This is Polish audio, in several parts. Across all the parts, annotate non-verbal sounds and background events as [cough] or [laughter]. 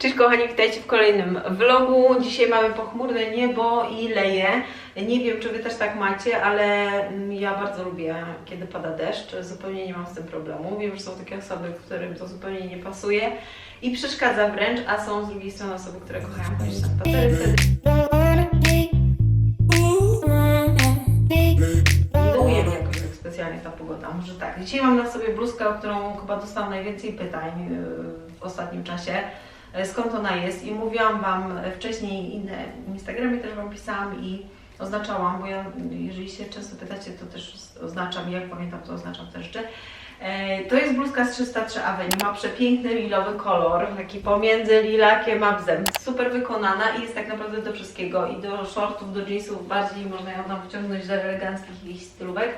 Cześć kochani, witajcie w kolejnym vlogu. Dzisiaj mamy pochmurne niebo i leje. Nie wiem, czy Wy też tak macie, ale mm, ja bardzo lubię, kiedy pada deszcz. Zupełnie nie mam z tym problemu. Wiem, że są takie osoby, którym to zupełnie nie pasuje i przeszkadza wręcz, a są z drugiej strony osoby, które kochają chodzić na spacery specjalnie ta pogoda, może tak. Dzisiaj mam na sobie bluzkę, o którą chyba dostałam najwięcej pytań yy, w ostatnim czasie. Yy, Skąd ona jest? I mówiłam Wam wcześniej inne w Instagramie też Wam pisałam i oznaczałam, bo ja, jeżeli się często pytacie, to też oznaczam, jak pamiętam, to oznaczam też rzeczy. Yy, To jest bluzka z 303 Avenue, ma przepiękny lilowy kolor, taki pomiędzy lilakiem a bzem. Super wykonana i jest tak naprawdę do wszystkiego i do shortów, do jeansów, bardziej można ją tam wciągnąć do eleganckich jakichś stylówek.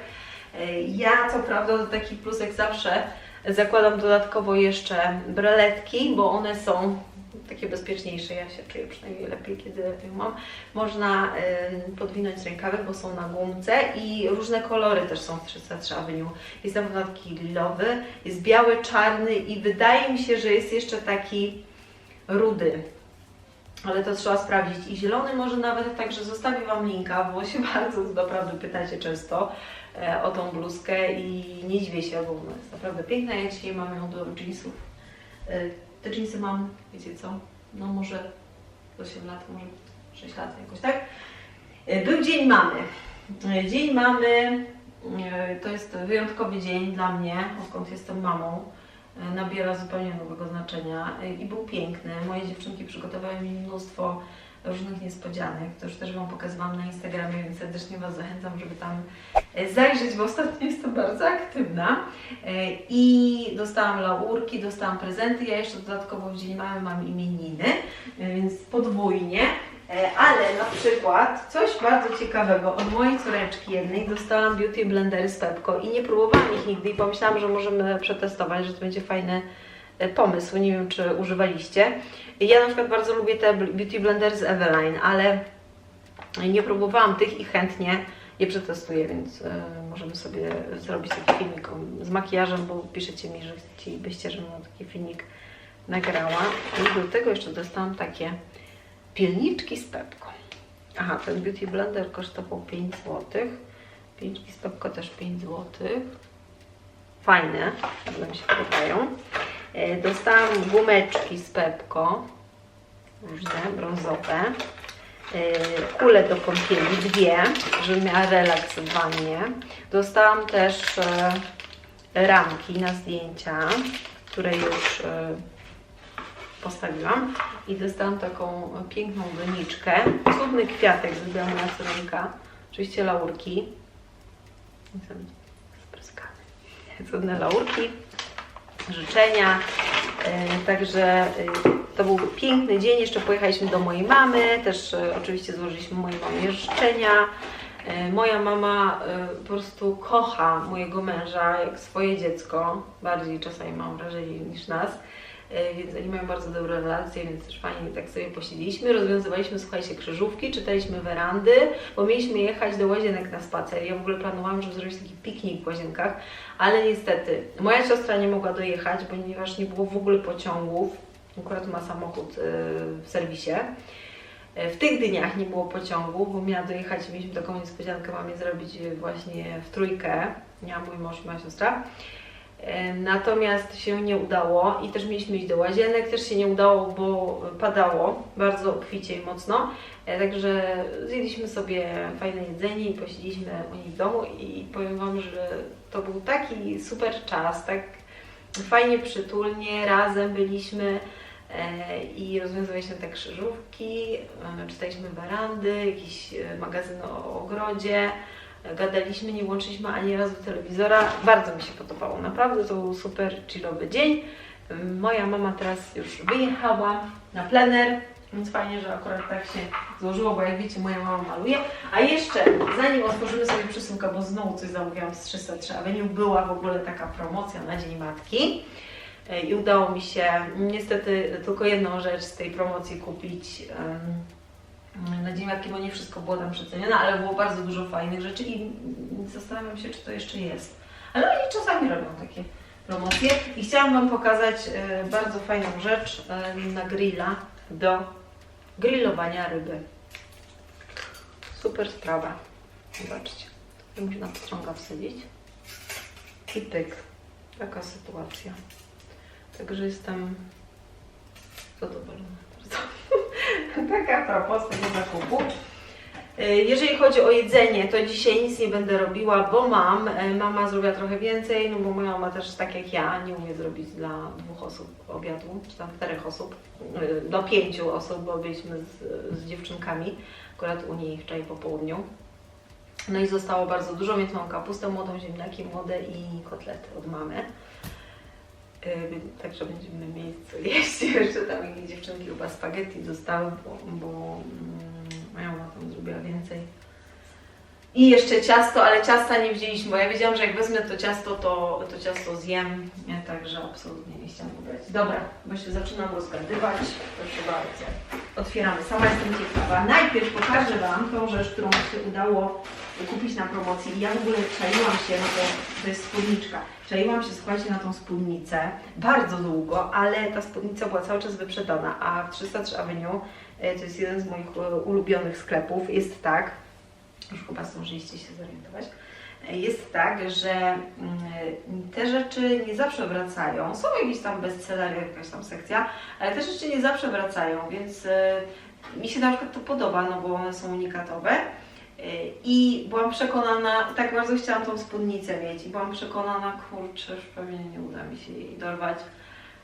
Yy, Ja co prawda do takich plusek zawsze zakładam dodatkowo jeszcze breletki, bo one są takie bezpieczniejsze, ja się czuję przynajmniej lepiej, kiedy ją mam. Można ym, podwinąć rękawy, bo są na gumce i różne kolory też są w 303 Avenue. Jest na pewno taki lilowy, jest biały, czarny i wydaje mi się, że jest jeszcze taki rudy. Ale to trzeba sprawdzić. I zielony może nawet, także zostawię Wam linka, bo się [laughs] bardzo naprawdę pytacie często o tą bluzkę i nie dziwię się, bo ona jest naprawdę piękna. Ja dzisiaj mam ją do jeansów. E, Te jeansy mam, wiecie co, no może 8 lat, może 6 lat jakoś, tak? E, Był dzień mamy. E, Dzień mamy e, to jest wyjątkowy dzień dla mnie, odkąd jestem mamą. E, Nabiera zupełnie nowego znaczenia e, i był piękny. Moje dziewczynki przygotowały mi mnóstwo różnych niespodzianek. To już też Wam pokazywałam na Instagramie, więc serdecznie Was zachęcam, żeby tam e, zajrzeć, bo ostatnio jestem bardzo aktywna. E, I dostałam laurki, dostałam prezenty. Ja jeszcze dodatkowo w dzień mamy mam imieniny, e, więc podwójnie. Ale na przykład coś bardzo ciekawego od mojej córeczki jednej dostałam beauty blendery z Pepko i nie próbowałam ich nigdy i pomyślałam, że możemy przetestować, że to będzie fajny e, pomysł. Nie wiem, czy używaliście. Ja na przykład bardzo lubię te beauty blendery z Eveline, ale nie próbowałam tych i chętnie je przetestuję, więc e, możemy sobie zrobić taki filmik z makijażem, bo piszecie mi, że chcielibyście, żebym taki filmik nagrała. I do tego jeszcze dostałam takie Pilniczki z Pepko. Aha, ten Beauty Blender kosztował 5 zł. Pilniczki z Pepko też 5 zł. Fajne, bardzo mi się podobają. E, Dostałam gumeczki z Pepko. Różne, brązowe. Kule do kąpieli, dwie, żebym miała relaks w wannie. Dostałam też e, ramki na zdjęcia, które już e, postawiłam i dostałam taką piękną doniczkę. Cudny kwiatek zrobiłam na cyronka. Oczywiście laurki. Jestem spryskany. Cudne laurki, życzenia. E, Także e, to był piękny dzień. Jeszcze pojechaliśmy do mojej mamy. Też e, oczywiście złożyliśmy mojej mamie życzenia. Moja mama po prostu kocha mojego męża jak swoje dziecko. Bardziej czasami mam wrażenie niż nas. E, Więc oni mają bardzo dobre relacje, więc też fajnie tak sobie posiedzieliśmy. Rozwiązywaliśmy, słuchajcie, krzyżówki, czytaliśmy werandy, bo mieliśmy jechać do łazienek na spacer. Ja w ogóle planowałam, żeby zrobić taki piknik w łazienkach, ale niestety moja siostra nie mogła dojechać, ponieważ nie było w ogóle pociągów. Akurat ma samochód e, w serwisie. E, W tych dniach nie było pociągu, bo miała dojechać, mieliśmy taką niespodziankę mamie zrobić właśnie w trójkę. Ja, mój mąż i moja siostra. Natomiast się nie udało i też mieliśmy iść do łazienek, też się nie udało, bo padało bardzo obficie i mocno. E, Także zjedliśmy sobie fajne jedzenie i posiedzieliśmy u nich w domu i powiem Wam, że to był taki super czas, tak fajnie przytulnie, razem byliśmy e, i rozwiązywaliśmy te krzyżówki, e, czytaliśmy werandy, jakiś magazyn o ogrodzie, gadaliśmy, nie włączyliśmy ani razu telewizora. Bardzo mi się podobało, naprawdę to był super chillowy dzień. Moja mama teraz już wyjechała na plener, więc fajnie, że akurat tak się złożyło, bo jak wiecie, moja mama maluje. A jeszcze, zanim otworzymy sobie przesyłkę, bo znowu coś zamówiłam z 303 Avenue, była w ogóle taka promocja na Dzień Matki. E, I udało mi się niestety tylko jedną rzecz z tej promocji kupić em, na Dzień Matki, bo nie wszystko było tam przecenione, ale było bardzo dużo fajnych rzeczy i zastanawiam się, czy to jeszcze jest. Ale oni czasami robią takie promocję. I chciałam Wam pokazać e, bardzo fajną rzecz e, na grilla do grillowania ryby. Super sprawa. Zobaczcie. Tu można pstrąga wsadzić. I pyk. Taka sytuacja. Także jestem zadowolona bardzo. [laughs] [laughs] Taka propos tego zakupu. E, Jeżeli chodzi o jedzenie, to dzisiaj nic nie będę robiła, bo mam. e, Mama zrobiła trochę więcej, no bo moja mama też tak jak ja nie umie zrobić dla dwóch osób obiadu, czy tam czterech osób, e, do pięciu osób, bo byliśmy z, z dziewczynkami, akurat u niej wczoraj po południu. No i zostało bardzo dużo, więc mam kapustę młodą, ziemniaki młode i kotlety od mamy. Yy, Także będziemy mieli [laughs] co jeść. Jeszcze tam jakieś dziewczynki chyba spaghetti dostały, bo, bo mm, moja mama tam zrobiła więcej. I jeszcze ciasto, ale ciasta nie wzięliśmy, bo ja wiedziałam, że jak wezmę to ciasto, to, to ciasto zjem, także absolutnie nie chciałam brać. Dobra, bo się zaczynam rozgadywać, proszę bardzo. Otwieramy, sama jestem ciekawa. Najpierw pokażę Wam tą rzecz, którą się udało kupić na promocji. I ja w ogóle czaiłam się na to, to jest spódniczka. Czaiłam się, słuchajcie, na tą spódnicę bardzo długo, ale ta spódnica była cały czas wyprzedana, a w 303 Avenue, e, to jest jeden z moich e, ulubionych sklepów, jest tak, już chyba zdążyliście się zorientować, jest tak, że mm, te rzeczy nie zawsze wracają. Są jakieś tam bestsellery, jakaś tam sekcja, ale te rzeczy nie zawsze wracają, więc mi się na przykład to podoba, no bo one są unikatowe. E, I byłam przekonana, tak bardzo chciałam tą spódnicę mieć i byłam przekonana, kurczę, już pewnie nie uda mi się jej dorwać.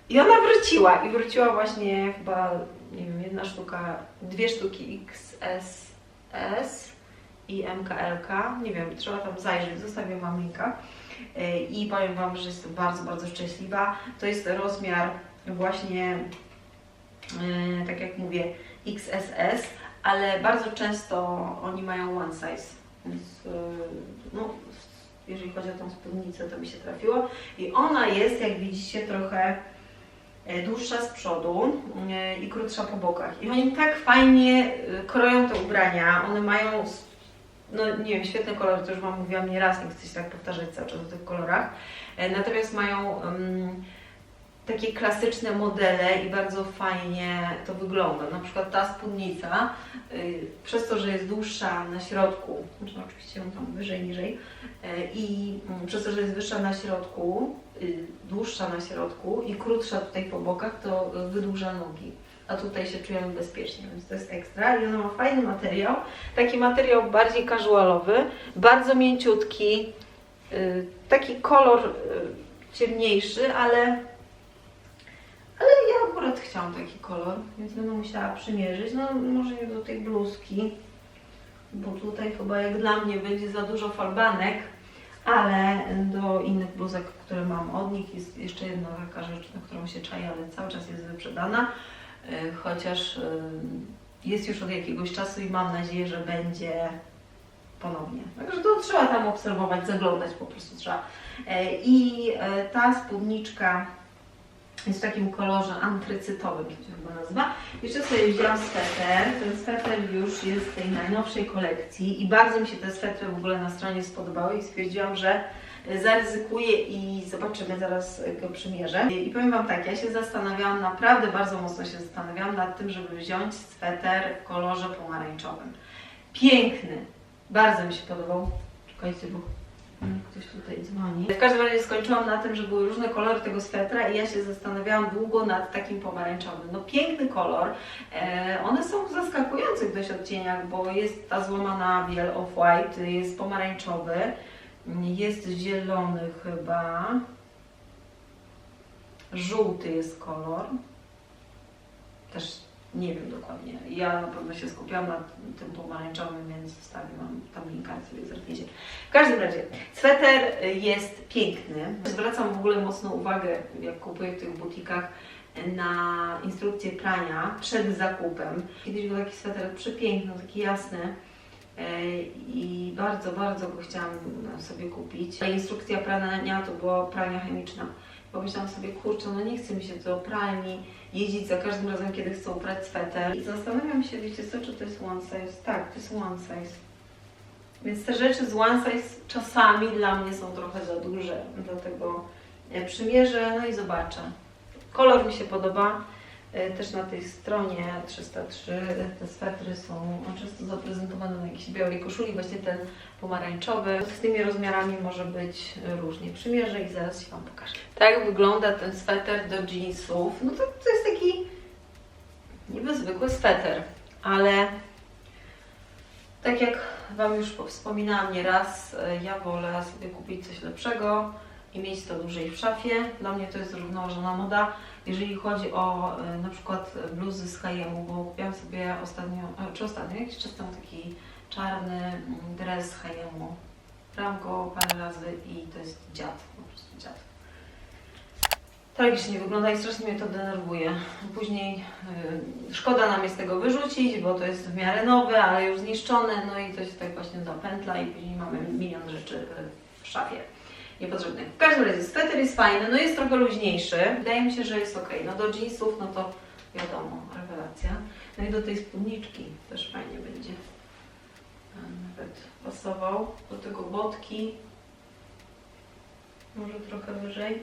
I ona wróciła i wróciła właśnie chyba, nie wiem, jedna sztuka, dwie sztuki XSS i MKLK, nie wiem, trzeba tam zajrzeć, zostawię Wam linka. E, I powiem Wam, że jestem bardzo, bardzo szczęśliwa. To jest rozmiar właśnie, e, tak jak mówię, XSS, ale bardzo często oni mają one size, więc e, no, jeżeli chodzi o tą spódnicę, to mi się trafiło. I ona jest, jak widzicie, trochę e, dłuższa z przodu e, i krótsza po bokach. I oni tak fajnie e, kroją te ubrania, one mają, no nie wiem, świetne kolory, to już Wam mówiłam nieraz, nie chcę się tak powtarzać cały czas o tych kolorach. E, Natomiast mają mm, takie klasyczne modele i bardzo fajnie to wygląda. Na przykład ta spódnica, y, przez to, że jest dłuższa na środku, można oczywiście ją tam wyżej, niżej, y, i mm, przez to, że jest wyższa na środku, y, dłuższa na środku i krótsza tutaj po bokach, to wydłuża nogi. A tutaj się czujemy bezpiecznie, więc to jest ekstra. I ona ma fajny materiał, taki materiał bardziej casualowy, bardzo mięciutki, taki kolor ciemniejszy, ale chciałam taki kolor, więc będę musiała przymierzyć. No może nie do tej bluzki, bo tutaj chyba jak dla mnie będzie za dużo falbanek, ale do innych bluzek, które mam od nich jest jeszcze jedna taka rzecz, na którą się czaję, ale cały czas jest wyprzedana, y, chociaż y, jest już od jakiegoś czasu i mam nadzieję, że będzie ponownie. Także to trzeba tam obserwować, zaglądać po prostu trzeba. E, I ta spódniczka jest w takim kolorze antrycytowym, to się chyba nazywa. Jeszcze sobie wzięłam sweter. Ten sweter już jest z tej najnowszej kolekcji i bardzo mi się te swetry w ogóle na stronie spodobały i stwierdziłam, że zaryzykuję i zobaczymy, zaraz go przymierzę. I powiem Wam tak, ja się zastanawiałam, naprawdę bardzo mocno się zastanawiałam nad tym, żeby wziąć sweter w kolorze pomarańczowym. Piękny, bardzo mi się podobał. Czekajcie, bo Ktoś tutaj dzwoni. W każdym razie skończyłam na tym, że były różne kolory tego swetra i ja się zastanawiałam długo nad takim pomarańczowym. No piękny kolor. E, one są w zaskakujących dość odcieniach, bo jest ta złamana biel off-white, jest pomarańczowy, jest zielony chyba, żółty jest kolor. Też nie wiem dokładnie. Ja na pewno się skupiłam na tym pomarańczowym, więc wstawię Wam tam linka, sobie zerkniecie. W każdym razie, sweter jest piękny. Zwracam w ogóle mocną uwagę, jak kupuję w tych butikach, na instrukcję prania przed zakupem. Kiedyś był taki sweter przepiękny, taki jasny e, i bardzo, bardzo go chciałam sobie kupić. Instrukcja prania to była prania chemiczna. Pomyślałam sobie, kurczę, no nie chce mi się do pralni jeździć za każdym razem, kiedy chcę uprać sweter. I zastanawiam się, wiecie co, czy to jest one size? Tak, to jest one size. Więc te rzeczy z one size czasami dla mnie są trochę za duże, dlatego przymierzę, no i zobaczę. Kolor mi się podoba. E, Też na tej stronie 303 te swetry są często zaprezentowane na jakiejś białej koszuli, właśnie ten pomarańczowy. Z tymi rozmiarami może być różnie. Przymierzę i zaraz się Wam pokażę. Tak wygląda ten sweter do jeansów. No to, to jest taki niby zwykły sweter, ale tak jak Wam już wspominałam nieraz, e, ja wolę sobie kupić coś lepszego i mieć to dłużej w szafie. Dla mnie to jest zrównoważona moda. Jeżeli chodzi o e, na przykład bluzy z H&M, bo kupiłam sobie ostatnio, e, czy ostatnio, jakiś czas temu taki czarny mm, dres z H&M. Brałam go parę razy i to jest dziad, po prostu dziad. Tragicznie wygląda i strasznie mnie to denerwuje. Później y, szkoda nam jest tego wyrzucić, bo to jest w miarę nowe, ale już zniszczone, no i to się tak właśnie zapętla i później mamy milion rzeczy w szafie niepotrzebnych. W każdym razie sweter jest fajny, no jest trochę luźniejszy. Wydaje mi się, że jest ok. No do jeansów, no to wiadomo, rewelacja. No i do tej spódniczki też fajnie będzie. Nawet pasował. Do tego botki. Może trochę wyżej.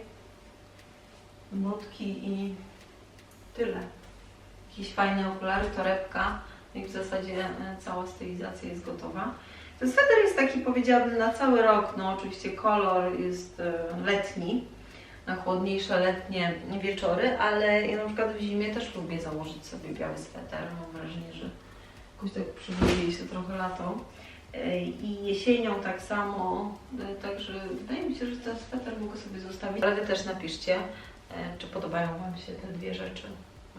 Botki i tyle. Jakieś fajne okulary, torebka. No I w zasadzie e, cała stylizacja jest gotowa. Ten sweter jest taki, powiedziałabym, na cały rok. No oczywiście kolor jest e, letni, na chłodniejsze letnie wieczory, ale ja na przykład w zimie też lubię założyć sobie biały sweter. Mam wrażenie, że jakoś tak przybuduje się trochę lato. E, I jesienią tak samo, e, także wydaje mi się, że ten sweter mogę sobie zostawić. Ale Wy też napiszcie, czy podobają Wam się te dwie rzeczy.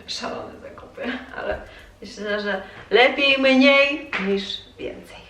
Szalone zakupy, [laughs] ale myślę, że lepiej mniej niż więcej.